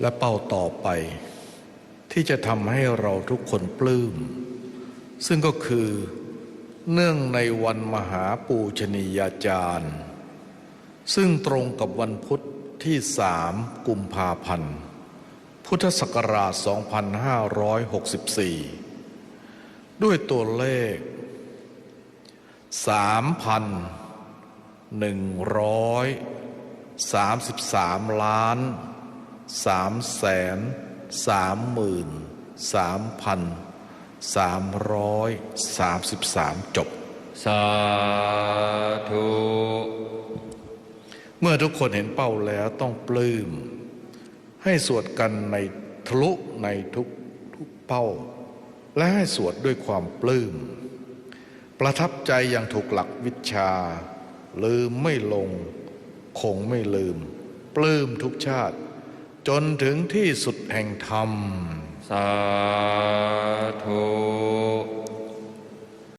และเป้าต่อไป ที่จะทำให้เราทุกคนปลื้ม ซึ่งก็คือเนื่องในวันมหาปูชนียาจารย์ ซึ่งตรงกับวันพุธที่สามกุมภาพันธ์ พุทธศักราช 2564 ด้วยตัวเลข 3,133 ล้าน 3แสน3หมื่น3พัน333จบ สาธุ เมื่อทุกคนเห็นเป้าแล้วต้องปลื้ม ให้สวดกันในทะลุในทุกทุกเป้า และให้สวดด้วยความปลื้ม ประทับใจอย่างถูกหลักวิชา ลืมไม่ลง คงไม่ลืม ปลื้มทุกชาติ จนถึงที่สุดแห่งธรรม สา